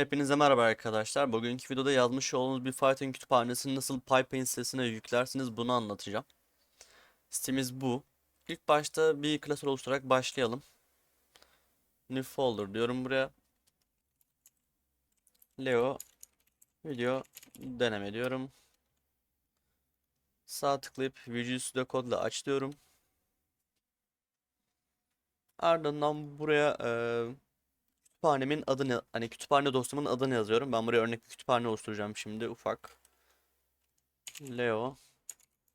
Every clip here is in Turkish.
Hepinize merhaba arkadaşlar. Bugünkü videoda yazmış olduğunuz bir Python kütüphanesini nasıl PyPaint sitesine yüklersiniz bunu anlatacağım. Sitemiz bu. İlk başta bir klasör oluşturarak başlayalım. New folder diyorum buraya. Leo video deneme diyorum. Sağ tıklayıp Visual Studio Code ile aç diyorum. Ardından buraya eee kütüphanemin adını hani kütüphane dosyamın adını yazıyorum. Ben buraya örnek bir kütüphane oluşturacağım şimdi ufak. Leo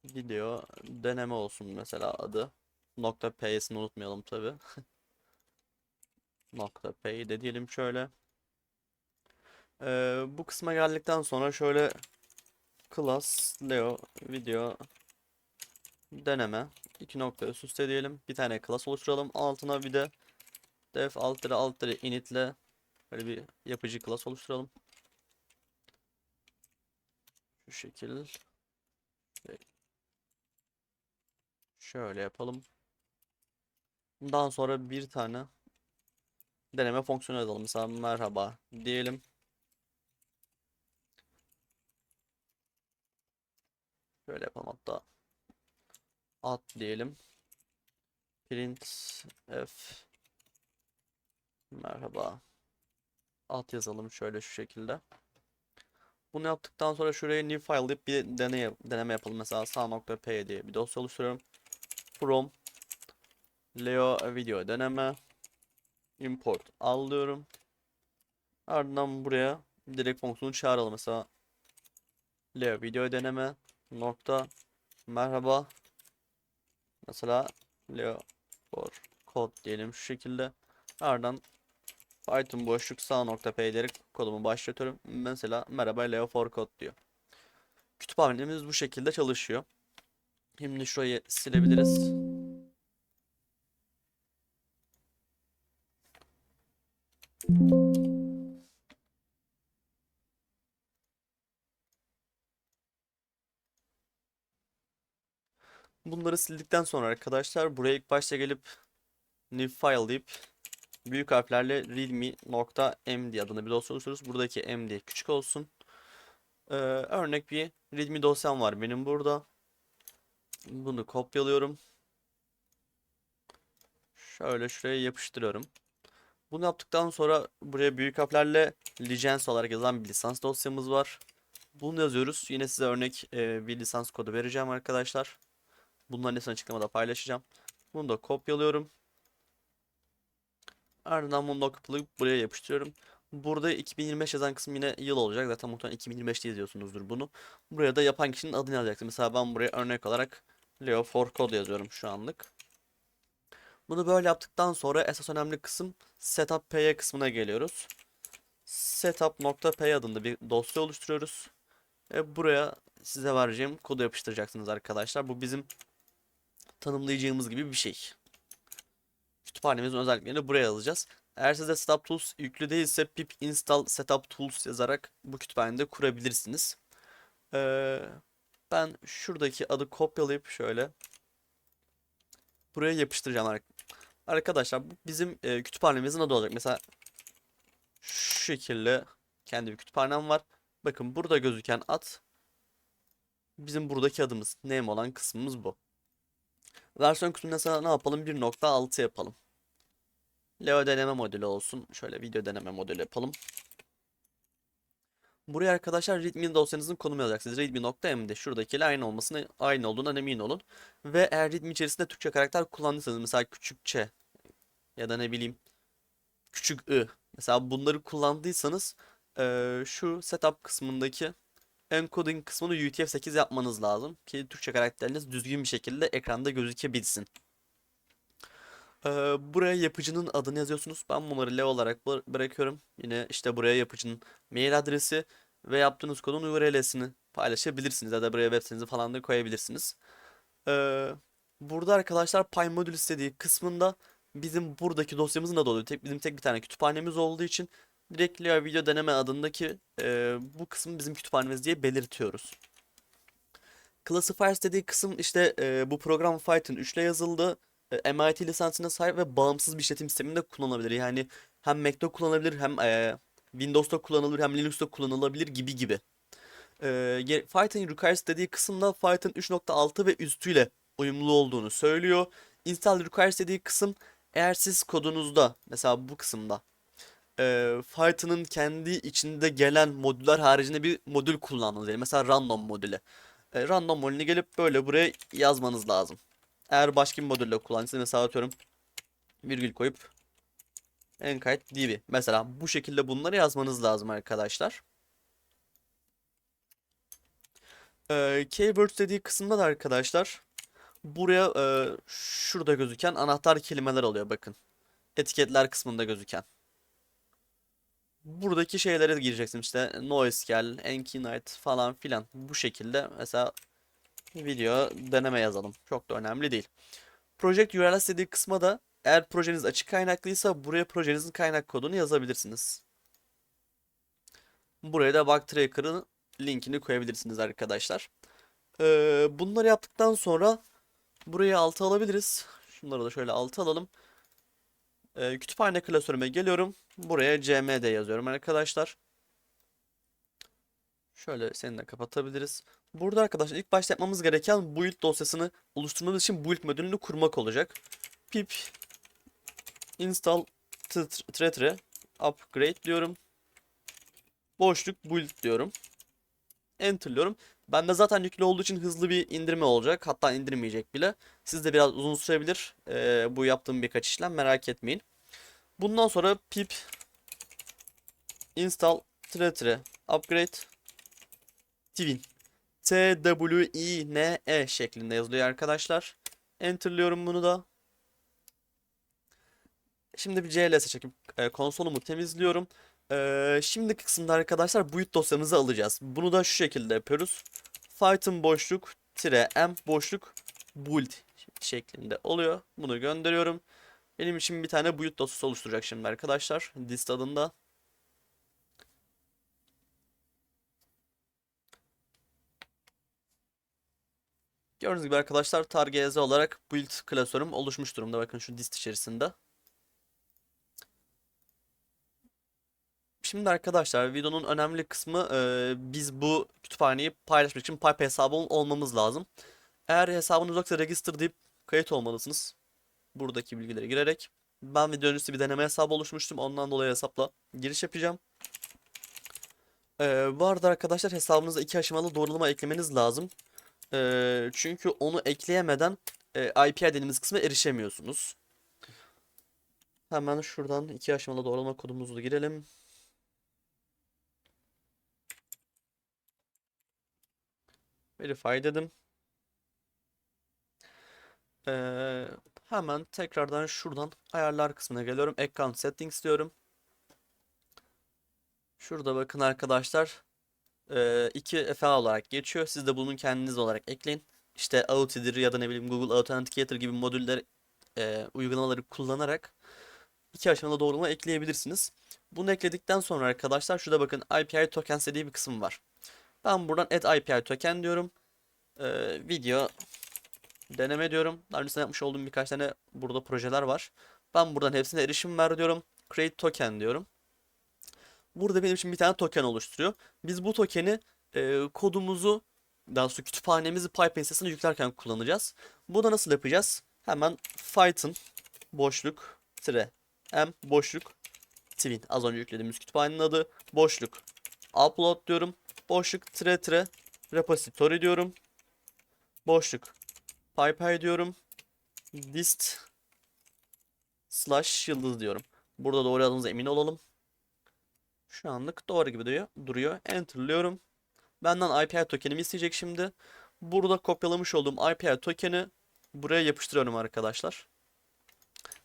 video deneme olsun mesela adı. Nokta P'sini unutmayalım tabi. Nokta P'yi de diyelim şöyle. Ee, bu kısma geldikten sonra şöyle class Leo video deneme iki nokta üst üste diyelim. Bir tane class oluşturalım. Altına bir de def alt tere initle böyle bir yapıcı class oluşturalım. Şu şekil. Şöyle yapalım. Bundan sonra bir tane deneme fonksiyonu yazalım. Mesela merhaba diyelim. Şöyle yapalım hatta. At diyelim. Print f Merhaba. Alt yazalım şöyle şu şekilde. Bunu yaptıktan sonra şuraya new file deyip bir deney, deneme yapalım. Mesela sağ.p diye bir dosya oluşturuyorum. From Leo video deneme import al diyorum. Ardından buraya direkt fonksiyonu çağıralım. Mesela Leo video deneme nokta merhaba mesela Leo for code diyelim şu şekilde. Ardından Python boşluk sağ nokta p diyerek kodumu başlatıyorum. Mesela merhaba Leo for code diyor. Kütüphanemiz bu şekilde çalışıyor. Şimdi şurayı silebiliriz. Bunları sildikten sonra arkadaşlar buraya ilk başta gelip new file deyip büyük harflerle readme.md adını bir dosya oluşturuyoruz. Buradaki md küçük olsun. Ee, örnek bir readme dosyam var benim burada. Bunu kopyalıyorum. Şöyle şuraya yapıştırıyorum. Bunu yaptıktan sonra buraya büyük harflerle license olarak yazılan bir lisans dosyamız var. Bunu yazıyoruz. Yine size örnek e, bir lisans kodu vereceğim arkadaşlar. Bunların hepsini açıklamada paylaşacağım. Bunu da kopyalıyorum. Ardından bunu kopyalayıp buraya yapıştırıyorum. Burada 2025 yazan kısım yine yıl olacak. Zaten muhtemelen 2025'te yazıyorsunuzdur bunu. Buraya da yapan kişinin adını yazacaksın. Mesela ben buraya örnek olarak Leo for Code yazıyorum şu anlık. Bunu böyle yaptıktan sonra esas önemli kısım setup py kısmına geliyoruz. setup.py adında bir dosya oluşturuyoruz. Ve buraya size vereceğim kodu yapıştıracaksınız arkadaşlar. Bu bizim tanımlayacağımız gibi bir şey. Kütüphanemizin özelliklerini buraya alacağız. Eğer size setup tools yüklü değilse pip install setup tools yazarak bu kütüphanede kurabilirsiniz. Ee, ben şuradaki adı kopyalayıp şöyle buraya yapıştıracağım arkadaşlar. Bu bizim e, kütüphanemizin adı olacak. Mesela şu şekilde kendi bir kütüphanem var. Bakın burada gözüken ad bizim buradaki adımız. Name olan kısmımız bu. Versiyon kısmında ne yapalım? 1.6 yapalım. Leo deneme modülü olsun. Şöyle video deneme modülü yapalım. Buraya arkadaşlar readme dosyanızın konumu yazacaksınız. readme.md şuradakiyle aynı olmasına aynı olduğundan emin olun. Ve eğer readme içerisinde Türkçe karakter kullandıysanız mesela küçükçe ya da ne bileyim küçük ı mesela bunları kullandıysanız e, şu setup kısmındaki encoding kısmını UTF-8 yapmanız lazım ki Türkçe karakterleriniz düzgün bir şekilde ekranda gözükebilsin. Ee, buraya yapıcının adını yazıyorsunuz. Ben bunları Leo olarak bırakıyorum. Yine işte buraya yapıcının mail adresi ve yaptığınız kodun URL'sini paylaşabilirsiniz. Ya da buraya web sitenizi falan da koyabilirsiniz. Ee, burada arkadaşlar PyModule istediği kısmında bizim buradaki dosyamızın adı oluyor. Tek, bizim tek bir tane kütüphanemiz olduğu için direkt Leo video deneme adındaki e, bu kısmı bizim kütüphanemiz diye belirtiyoruz. Classifiers dediği kısım işte e, bu program Python 3 ile yazıldı. E, MIT lisansına sahip ve bağımsız bir işletim sisteminde kullanılabilir. Yani hem Mac'te kullanılabilir hem e, Windows'ta kullanılır hem Linux'ta kullanılabilir gibi gibi. Ge- Python requires dediği kısımda Python 3.6 ve üstüyle uyumlu olduğunu söylüyor. Install requires dediği kısım eğer siz kodunuzda mesela bu kısımda e, Python'ın kendi içinde gelen modüller haricinde bir modül kullandınız. Mesela random modülü. E, random modülünü gelip böyle buraya yazmanız lazım. Eğer başka bir modülle kullanırsanız mesela atıyorum virgül koyup enkite db. Mesela bu şekilde bunları yazmanız lazım arkadaşlar. E, keywords dediği kısımda da arkadaşlar buraya e, şurada gözüken anahtar kelimeler oluyor bakın. Etiketler kısmında gözüken. Buradaki şeylere gireceksin işte NoSQL, Nginite falan filan. Bu şekilde mesela video deneme yazalım. Çok da önemli değil. Project URL dediği kısma da eğer projeniz açık kaynaklıysa buraya projenizin kaynak kodunu yazabilirsiniz. Buraya da bug tracker'ın linkini koyabilirsiniz arkadaşlar. Ee, bunları yaptıktan sonra burayı alta alabiliriz. Şunları da şöyle alta alalım. Ee, kütüphane klasörüme geliyorum. Buraya cmd yazıyorum arkadaşlar. Şöyle seni de kapatabiliriz. Burada arkadaşlar ilk başta yapmamız gereken build dosyasını oluşturmamız için build modülünü kurmak olacak. pip install tretre upgrade diyorum. Boşluk build diyorum. Enter'lıyorum. Bende zaten yüklü olduğu için hızlı bir indirme olacak. Hatta indirmeyecek bile. Sizde biraz uzun sürebilir. Ee, bu yaptığım birkaç işlem merak etmeyin. Bundan sonra pip install tretre upgrade twin T W I N E şeklinde yazılıyor arkadaşlar. Enter'lıyorum bunu da. Şimdi bir CLS çekip e, konsolumu temizliyorum. E, şimdiki kısımda arkadaşlar build dosyamızı alacağız. Bunu da şu şekilde yapıyoruz. Python boşluk tire m boşluk build şeklinde oluyor. Bunu gönderiyorum. Benim için bir tane build dosyası oluşturacak şimdi arkadaşlar. Dist adında. Gördüğünüz gibi arkadaşlar targz olarak build klasörüm oluşmuş durumda. Bakın şu dist içerisinde. Şimdi arkadaşlar videonun önemli kısmı e, biz bu kütüphaneyi paylaşmak için Pipe hesabı olmamız lazım. Eğer hesabınız yoksa register deyip kayıt olmalısınız. Buradaki bilgileri girerek. Ben video öncesi bir deneme hesabı oluşmuştum. Ondan dolayı hesapla giriş yapacağım. Ee, bu arada arkadaşlar hesabınıza iki aşamalı doğrulama eklemeniz lazım. Ee, çünkü onu ekleyemeden e, IP dediğimiz kısma erişemiyorsunuz. Hemen şuradan iki aşamalı doğrulama kodumuzu girelim. Verify dedim. Ee, hemen tekrardan şuradan ayarlar kısmına geliyorum. Account settings diyorum. Şurada bakın arkadaşlar. E, iki FA olarak geçiyor. Siz de bunun kendiniz olarak ekleyin. İşte Auth'dir ya da ne bileyim Google Authenticator gibi modüller e, uygulamaları kullanarak iki aşamalı doğrulama ekleyebilirsiniz. Bunu ekledikten sonra arkadaşlar şurada bakın API tokens dediği bir kısım var. Ben buradan add API token diyorum. Ee, video deneme diyorum. Daha öncesinde yapmış olduğum birkaç tane burada projeler var. Ben buradan hepsine erişim ver diyorum. Create token diyorum. Burada benim için bir tane token oluşturuyor. Biz bu tokeni e, kodumuzu daha doğrusu kütüphanemizi Python sitesine yüklerken kullanacağız. Bunu nasıl yapacağız? Hemen Python boşluk tire m boşluk twin az önce yüklediğimiz kütüphanenin adı boşluk upload diyorum. Boşluk tire tire repository diyorum. Boşluk PyPy diyorum. Dist slash yıldız diyorum. Burada doğru yazdığımıza emin olalım. Şu anlık doğru gibi duruyor. duruyor. Enter'lıyorum. Benden IPI tokenimi isteyecek şimdi. Burada kopyalamış olduğum IPI tokeni buraya yapıştırıyorum arkadaşlar.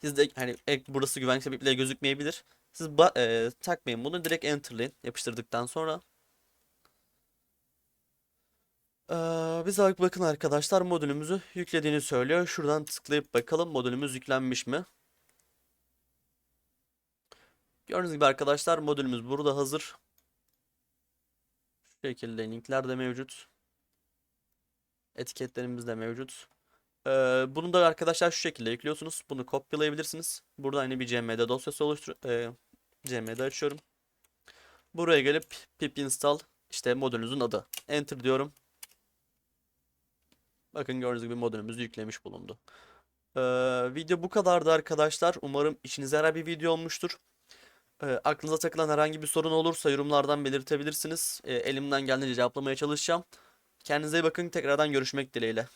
Siz de hani burası güvenlik sebebiyle gözükmeyebilir. Siz e, takmayın bunu direkt enter'layın yapıştırdıktan sonra. Ee, bize bak bakın arkadaşlar modülümüzü yüklediğini söylüyor. Şuradan tıklayıp bakalım modülümüz yüklenmiş mi? Gördüğünüz gibi arkadaşlar modülümüz burada hazır. Şu şekilde linkler de mevcut. Etiketlerimiz de mevcut. Ee, bunu da arkadaşlar şu şekilde yüklüyorsunuz. Bunu kopyalayabilirsiniz. Burada aynı bir CMD dosyası oluştur e, CMD açıyorum. Buraya gelip pip install işte modülünüzün adı. Enter diyorum. Bakın gördüğünüz gibi modülümüzü yüklemiş bulundu. Ee, video bu kadardı arkadaşlar. Umarım işinize yarar bir video olmuştur. Ee, aklınıza takılan herhangi bir sorun olursa yorumlardan belirtebilirsiniz. Ee, elimden geldiğince cevaplamaya çalışacağım. Kendinize iyi bakın. Tekrardan görüşmek dileğiyle.